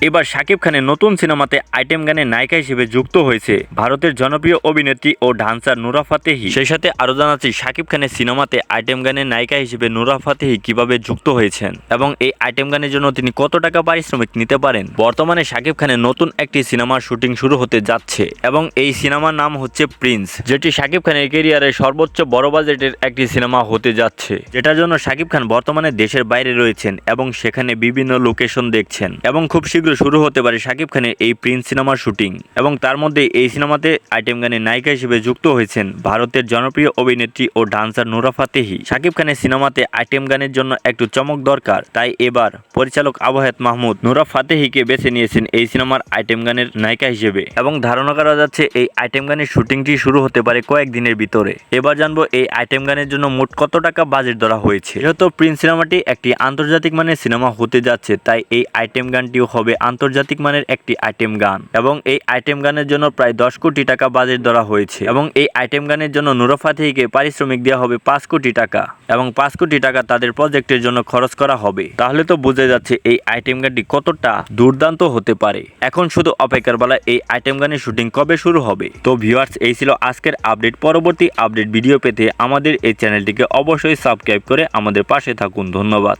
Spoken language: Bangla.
এবার শাকিব খানের নতুন সিনেমাতে আইটেম গানের নায়িকা হিসেবে যুক্ত হয়েছে ভারতের জনপ্রিয় অভিনেত্রী ও ডান্সার নুরা ফাতেহি। সেই সাথে আরও জানাচ্ছি, শাকিব খানের সিনেমাতে আইটেম গানের নায়িকা হিসেবে নুরা ফাতেহি কীভাবে যুক্ত হয়েছেন এবং এই আইটেম গানের জন্য তিনি কত টাকা পারিশ্রমিক নিতে পারেন? বর্তমানে শাকিব খানের নতুন একটি সিনেমার শুটিং শুরু হতে যাচ্ছে এবং এই সিনেমার নাম হচ্ছে প্রিন্স, যেটি শাকিব খানের কেরিয়ারের সর্বোচ্চ বড় বাজেটের একটি সিনেমা হতে যাচ্ছে। যেটার জন্য শাকিব খান বর্তমানে দেশের বাইরে রয়েছেন এবং সেখানে বিভিন্ন লোকেশন দেখছেন এবং খুব শীঘ্র শুরু হতে পারে শাকিব খানের এই প্রিন্স সিনেমার শুটিং এবং তার মধ্যে এই সিনেমাতে আইটেম গানের নায়িকা হিসেবে যুক্ত হয়েছেন ভারতের জনপ্রিয় অভিনেত্রী ও ডান্সার নুরা ফাতেহি। শাকিব খানের সিনেমাতে আইটেম গানের জন্য একটু চমক দরকার, তাই এবার পরিচালক আবহায়াত মাহমুদ নুরা ফাতেহিকে বেছে নিয়েছেন এই সিনেমার আইটেম গানের নায়িকা হিসেবে এবং ধারণা করা যাচ্ছে এই আইটেম গানের শুটিংটি শুরু হতে পারে কয়েকদিনের ভিতরে। এবার জানব এই আইটেম গানের জন্য মোট কত টাকা বাজেট ধরা হয়েছে? যেহেতু প্রিন্স সিনেমাটি একটি আন্তর্জাতিক মানের সিনেমা হতে যাচ্ছে, তাই এই আইটেম গানটিও হবে আন্তর্জাতিক মানের একটি আইটেম গান। এবং এই আইটেম গানের জন্য প্রায় দশ কোটি টাকা বাজেট ধরা হয়েছে। এবং এই আইটেম গানের জন্য নুরা ফাতেহিকে পারিশ্রমিক দেওয়া হবে পাঁচ কোটি টাকা। এবং পাঁচ কোটি টাকা তাদের প্রজেক্টের জন্য খরচ করা হবে। তাহলে তো বোঝা যাচ্ছে এই আইটেম গানটি কতটা দুর্দান্ত হতে পারে। এখন শুধু অপেক্ষার বেলা এই আইটেম গানের শুটিং কবে শুরু হবে? তো ভিউয়ার্স, এই ছিল আজকের আপডেট। পরবর্তী আপডেট ভিডিও পেতে আমাদের এই চ্যানেলটিকে অবশ্যই সাবস্ক্রাইব করে আমাদের পাশে থাকুন। ধন্যবাদ।